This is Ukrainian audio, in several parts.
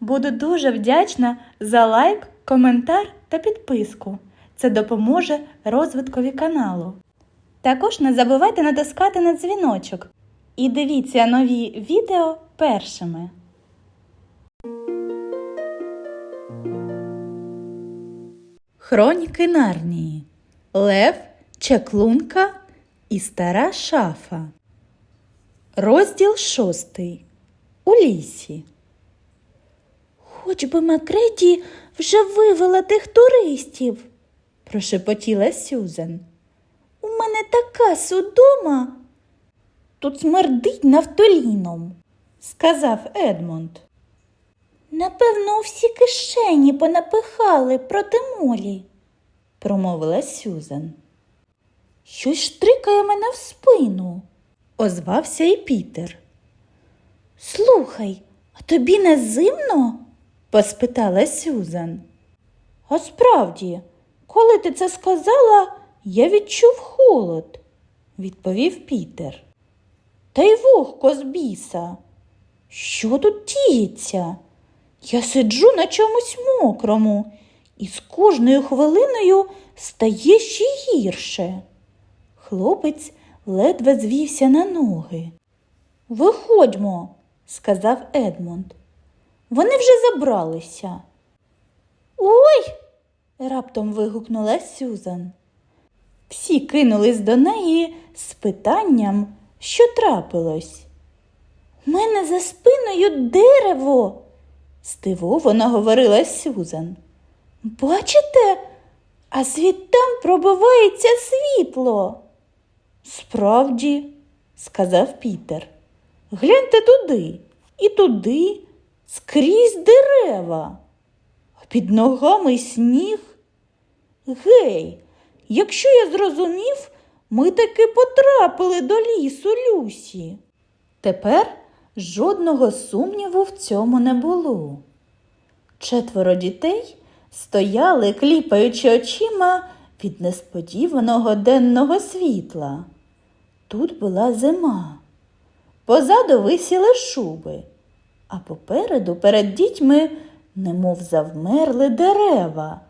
Буду дуже вдячна за лайк, коментар та підписку. Це допоможе розвиткові каналу. Також не забувайте натискати на дзвіночок і дивіться нові відео першими. Хроніки Нарнії Лев, Чаклунка і Стара шафа. Розділ шостий. У лісі. Хоч би Макреді вже вивела тих туристів, прошепотіла Сюзан. У мене така судома. Тут смердить нафтоліном, сказав Едмонд. Напевно, у всі кишені понапихали проти молі, промовила Сюзан. Щось штрикає мене в спину, озвався і Пітер. Слухай, а тобі не зимно? Поспитала Сюзан. А справді, коли ти це сказала, я відчув холод, відповів Пітер. Та й вогко з біса. Що тут діється? Я сиджу на чомусь мокрому, і з кожною хвилиною стає ще гірше. Хлопець ледве звівся на ноги. Виходьмо, сказав Едмунд. Вони вже забралися. Ой. раптом вигукнула Сюзан. Всі кинулись до неї з питанням, що трапилось. У мене за спиною дерево, здивовано говорила Сюзан. Бачите, а звідтам пробивається світло. Справді, сказав Пітер, гляньте туди і туди, скрізь дерева, а під ногами сніг. Гей, якщо я зрозумів, ми таки потрапили до лісу Люсі. Тепер жодного сумніву в цьому не було. Четверо дітей стояли, кліпаючи очима від несподіваного денного світла. Тут була зима. Позаду висіли шуби, а попереду перед дітьми немов завмерли дерева,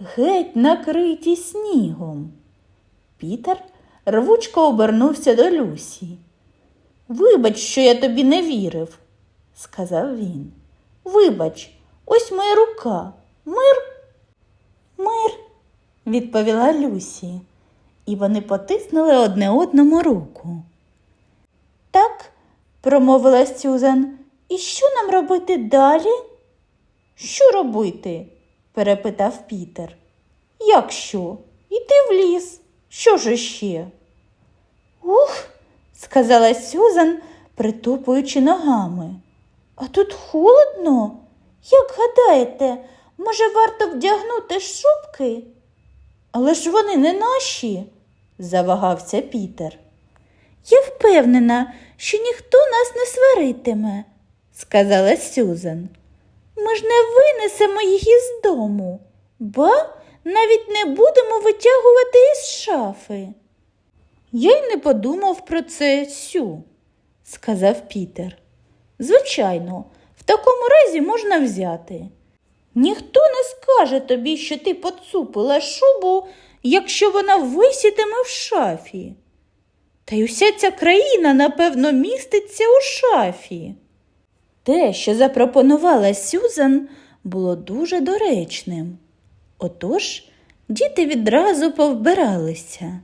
геть накриті снігом. Пітер рвучко обернувся до Люсі. Вибач, що я тобі не вірив, сказав він. Вибач, ось моя рука. Мир? Мир, відповіла Люсі, і вони потиснули одне одному руку. Так, промовила Сюзан, і що нам робити далі? Що робити? перепитав Пітер. Як що? Іти в ліс. Що ж іще? Ух, сказала Сюзан, притупуючи ногами. А тут холодно. Як гадаєте, може, варто вдягнути шубки? Але ж вони не наші, завагався Пітер. Я впевнена, що ніхто нас не сваритиме, сказала Сюзан. Ми ж не винесемо їх із дому, ба навіть не будемо витягувати із шафи. Я й не подумав про це Сю, сказав Пітер. Звичайно, в такому разі можна взяти. Ніхто не скаже тобі, що ти поцупила шубу, якщо вона висітиме в шафі. Та й уся ця країна, напевно, міститься у шафі. Те, що запропонувала Сюзан, було дуже доречним. Отож діти відразу повбиралися.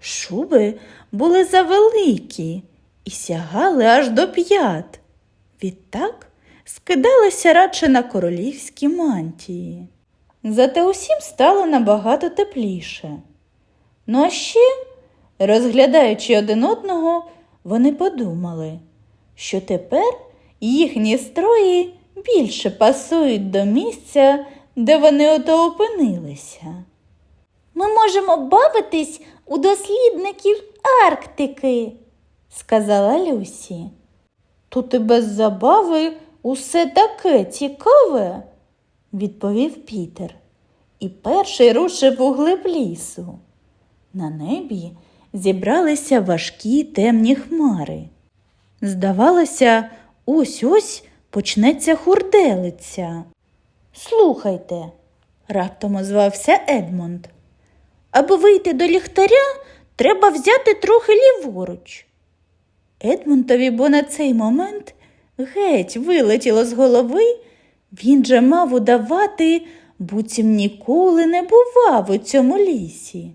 Шуби були завеликі і сягали аж до п'ят. Відтак скидалися радше на королівські мантії. Зате усім стало набагато тепліше. Ну а ще, розглядаючи один одного, вони подумали, що тепер їхні строї більше пасують до місця, де вони ото опинилися. Ми можемо бавитись у дослідників Арктики, сказала Люсі. Тут і без забави усе таке цікаве, відповів Пітер. І перший рушив у глиб лісу. На небі зібралися важкі темні хмари. Здавалося, ось ось почнеться хурделиця. Слухайте, раптом озвався Едмонд. Аби вийти до ліхтаря, треба взяти трохи ліворуч. Едмонтові, бо на цей момент геть вилетіло з голови, він же мав удавати, буцім ніколи не бував у цьому лісі.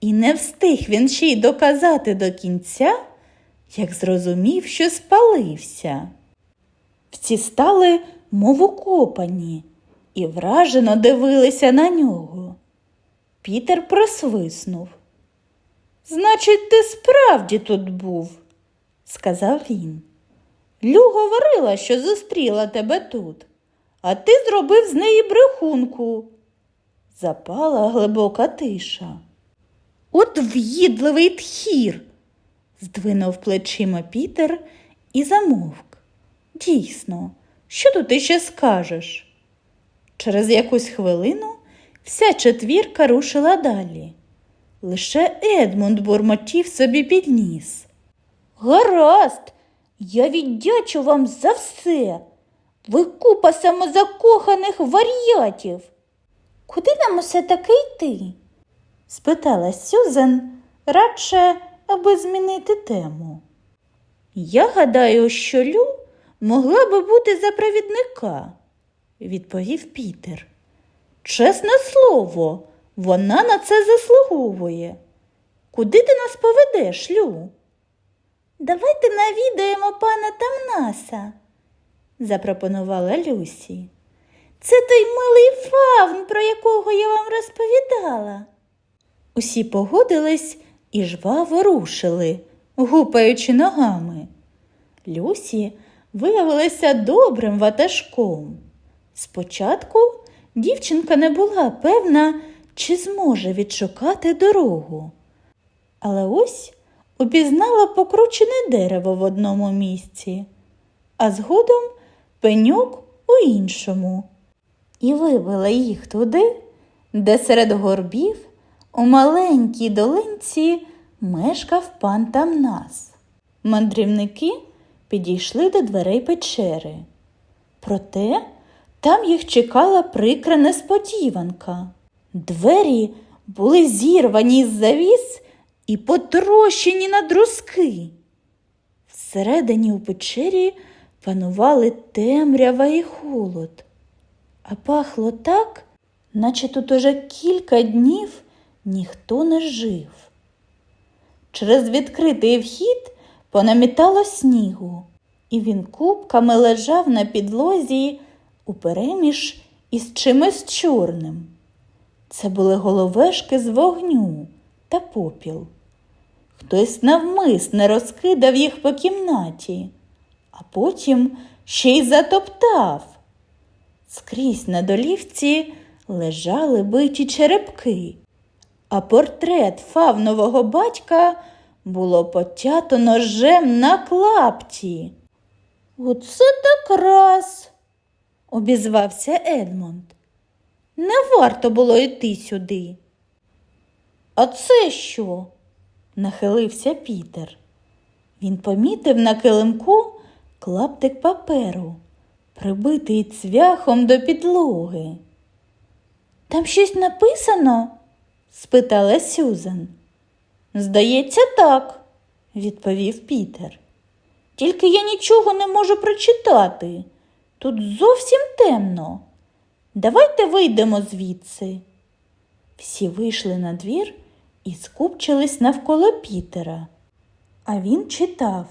І не встиг він ще й доказати до кінця, як зрозумів, що спалився. Всі стали, мов укопані, і вражено дивилися на нього. Пітер присвиснув. Значить, ти справді тут був, сказав він. Лю говорила, що зустріла тебе тут, а ти зробив з неї брехунку. Запала глибока тиша. От в'їдливий тхір, здвинув плечима Пітер і замовк. Дійсно, що тут іще скажеш? Через якусь хвилину вся четвірка рушила далі. Лише Едмунд бурмотів собі підніс. Гаразд, я віддячу вам за все. Ви купа самозакоханих вар'ятів. Куди нам усе таки йти? спитала Сюзан, радше, аби змінити тему. Я гадаю, що Лю могла би бути за провідника, відповів Пітер. Чесне слово, вона на це заслуговує. Куди ти нас поведеш, Лю? Давайте навідаємо пана Тамнаса, запропонувала Люсі. Це той милий фавн, про якого я вам розповідала. Усі погодились і жваво рушили, гупаючи ногами. Люсі виявилася добрим ватажком. Спочатку дівчинка не була певна, чи зможе відшукати дорогу. Але ось упізнала покручене дерево в одному місці, а згодом пеньок у іншому, і вивела їх туди, де серед горбів у маленькій долинці мешкав пан Тамнас. Мандрівники підійшли до дверей печери. Проте там їх чекала прикра несподіванка. Двері були зірвані з завіс і потрощені на друзки. Всередині у печері панували темрява і холод, а пахло так, наче тут уже кілька днів ніхто не жив. Через відкритий вхід понамітало снігу, і він купками лежав на підлозі упереміж із чимось чорним. Це були головешки з вогню та попіл. Хтось навмисне розкидав їх по кімнаті, а потім ще й затоптав. Скрізь на долівці лежали биті черепки, а портрет фавнового батька було потято ножем на клапті. Оце так раз, обізвався Едмонд. Не варто було йти сюди. А це що? нахилився Пітер. Він помітив на килимку клаптик паперу, прибитий цвяхом до підлоги. Там щось написано? спитала Сюзан. Здається, так, відповів Пітер. Тільки я нічого не можу прочитати. Тут зовсім темно. Давайте вийдемо звідси. Всі вийшли на двір і скупчились навколо Пітера. А він читав.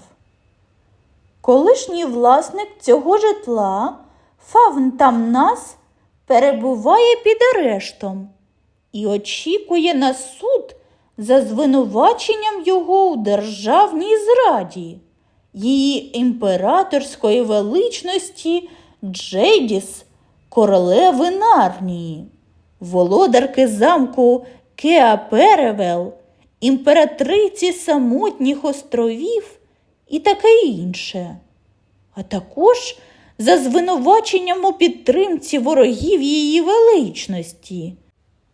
Колишній власник цього житла, фавн Тамнас, перебуває під арештом і очікує на суд за звинуваченням його у державній зраді, її імператорської величності Джейдіс, королеви Нарнії, володарки замку Кеаперевел, імператриці самотніх островів і таке інше, а також за звинуваченням у підтримці ворогів її величності,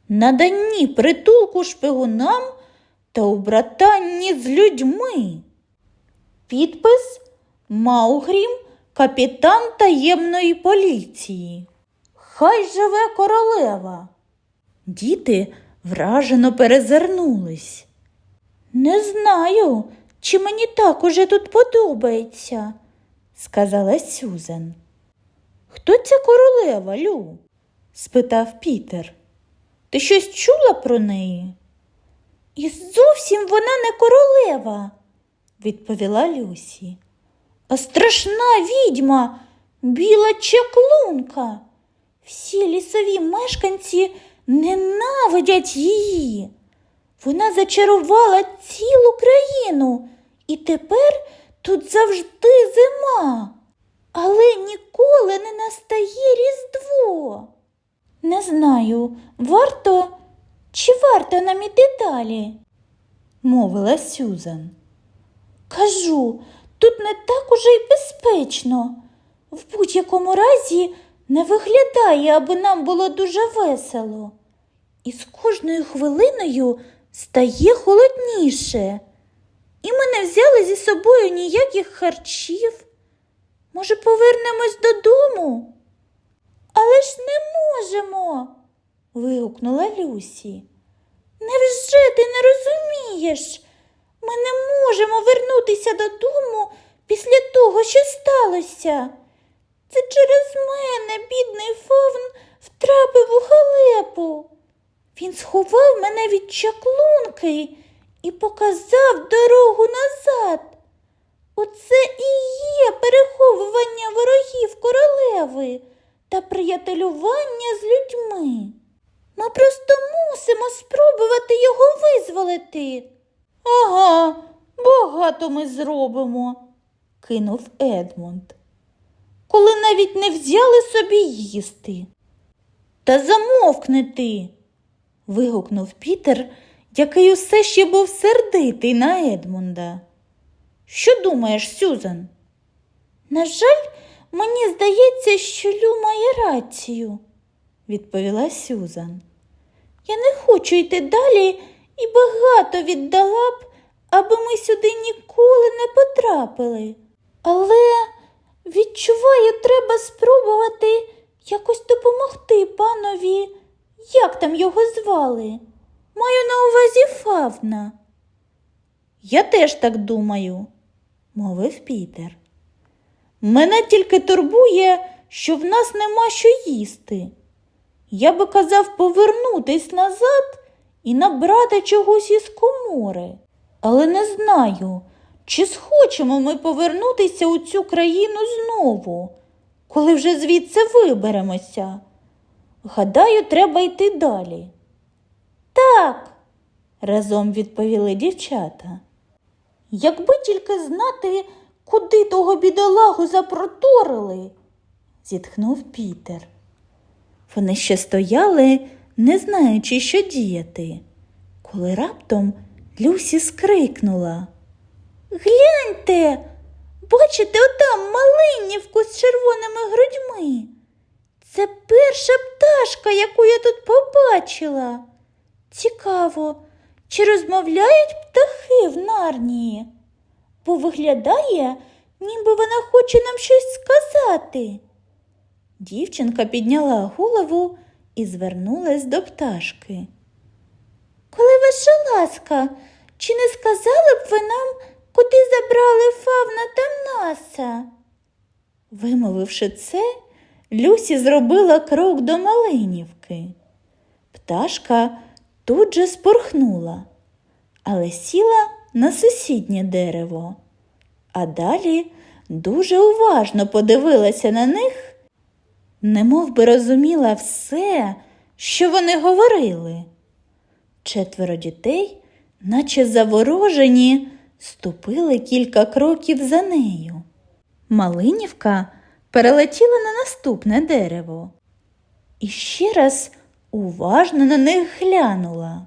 наданні притулку шпигунам та у братанні з людьми. Підпис Маугрім капітан таємної поліції. Хай живе королева. Діти вражено перезирнулись. Не знаю, чи мені так уже тут подобається, сказала Сюзен. Хто ця королева, Лю? спитав Пітер. Ти щось чула про неї? І зовсім вона не королева, відповіла Люсі. А страшна відьма, біла чаклунка. Всі лісові мешканці ненавидять її. Вона зачарувала цілу країну, і тепер тут завжди зима. Але ніколи не настає Різдво. Не знаю, варто чи варто нам іти далі, мовила Сюзан. Кажу, тут не так уже й безпечно. В будь-якому разі не виглядає, аби нам було дуже весело. І з кожною хвилиною стає холодніше. І ми не взяли зі собою ніяких харчів. Може, повернемось додому? Але ж не можемо. вигукнула Люсі. Невже ти не розумієш? Ми не можемо вернутися додому після того, що сталося. Це через мене бідний фавн втрапив у халепу. Він сховав мене від чаклунки і показав дорогу назад. Оце і є переховування ворогів королеви та приятелювання з людьми. Ми просто мусимо спробувати його визволити. Ага, багато ми зробимо, кинув Едмунд. Коли навіть не взяли собі їсти. Та замовкни ти. вигукнув Пітер, який усе ще був сердитий на Едмунда. Що думаєш, Сюзан? На жаль, мені здається, що Лю має рацію, відповіла Сюзан. Я не хочу йти далі і багато віддала б, аби ми сюди ніколи не потрапили. Але відчуваю, треба спробувати якось допомогти панові. Як там його звали? Маю на увазі фавна. Я теж так думаю, мовив Пітер. Мене тільки турбує, що в нас нема що їсти. Я би казав повернутись назад і набрати чогось із комори, але не знаю, чи схочемо ми повернутися у цю країну знову, коли вже звідси виберемося. Гадаю, треба йти далі. Так, разом відповіли дівчата. Якби тільки знати, куди того бідолагу запроторили, зітхнув Пітер. Вони ще стояли, не знаючи, що діяти, коли раптом Люсі скрикнула. Гляньте, бачите отам малинівку з червоними грудьми. Це перша пташка, яку я тут побачила. Цікаво, чи розмовляють птахи в нарнії? Бо виглядає, ніби вона хоче нам щось сказати. Дівчинка підняла голову і звернулась до пташки. Коли ваша ласка, чи не сказали б ви нам, куди забрали фавна та наса? Вимовивши це, Люсі зробила крок до Малинівки. Пташка тут же спорхнула, але сіла на сусіднє дерево, а далі дуже уважно подивилася на них, немов би розуміла все, що вони говорили. Четверо дітей, наче заворожені, ступили кілька кроків за нею. Малинівка перелетіла на наступне дерево і ще раз уважно на них глянула.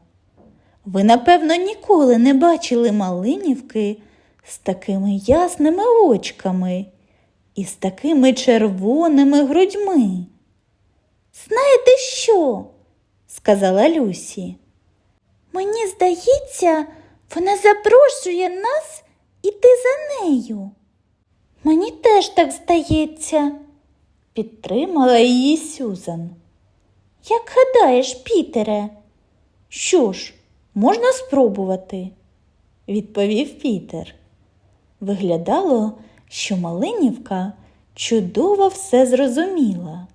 Ви, напевно, ніколи не бачили Малинівки з такими ясними очками і з такими червоними грудьми. Знаєте що? сказала Люсі. Мені здається, вона запрошує нас іти за нею. Мені теж так здається, підтримала її Сюзан. Як гадаєш, Пітере? Що ж, можна спробувати, відповів Пітер. Виглядало, що Малинівка чудово все зрозуміла.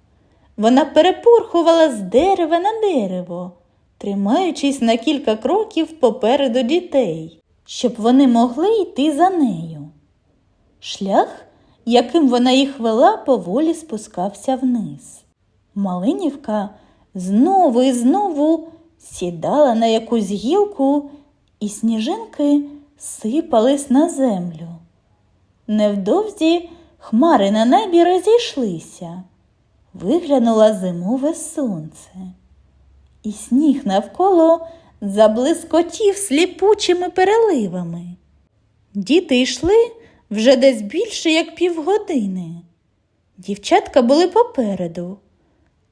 Вона перепорхувала з дерева на дерево, тримаючись на кілька кроків попереду дітей, щоб вони могли йти за нею. Шлях, яким вона їх вела, поволі спускався вниз. Малинівка знову і знову сідала на якусь гілку, і сніжинки сипались на землю. Невдовзі хмари на небі розійшлися. Виглянуло зимове сонце, і сніг навколо заблискотів сліпучими переливами. Діти йшли вже десь більше як півгодини. Дівчатка були попереду,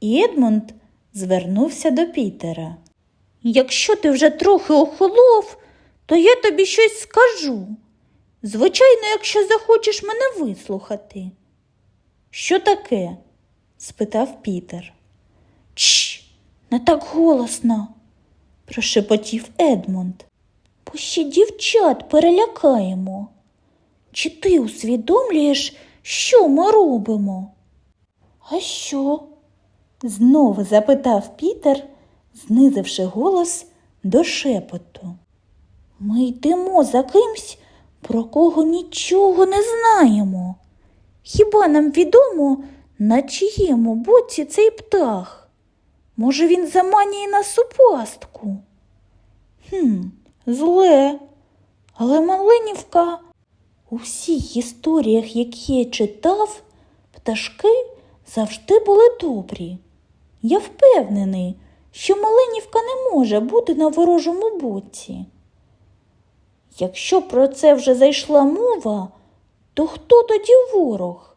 і Едмунд звернувся до Пітера. Якщо ти вже трохи охолов, то я тобі щось скажу. Звичайно, якщо захочеш мене вислухати. Що таке? спитав Пітер. Чш, не так голосно, прошепотів Едмунд. Бо ще дівчат перелякаємо. Чи ти усвідомлюєш, що ми робимо? А що? знову запитав Пітер, знизивши голос до шепоту. Ми йдемо за кимсь, про кого нічого не знаємо. Хіба нам відомо, на чиєму боці цей птах? Може, він заманює нас у пастку? Хм, зле. Але Малинівка, у всіх історіях, які я читав, пташки завжди були добрі. Я впевнений, що Малинівка не може бути на ворожому боці. Якщо про це вже зайшла мова, то хто тоді ворог?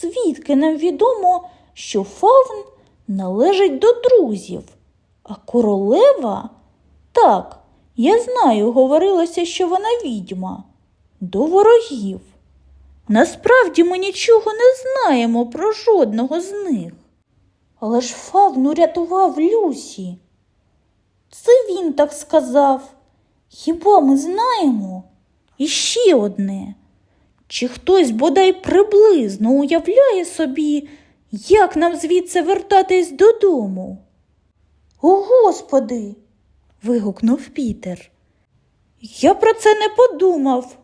Звідки нам відомо, що фавн належить до друзів, а королева? Так, я знаю, говорилося, що вона відьма, до ворогів. Насправді ми нічого не знаємо про жодного з них. Але ж фавн урятував Люсі. Це він так сказав. Хіба ми знаємо? І ще одне. Чи хтось бодай приблизно уявляє собі, як нам звідси вертатись додому? О, Господи. вигукнув Пітер. Я про це не подумав.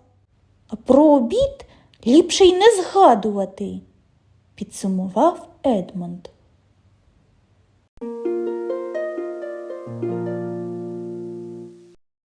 А про обід ліпше й не згадувати, підсумував Едмонд.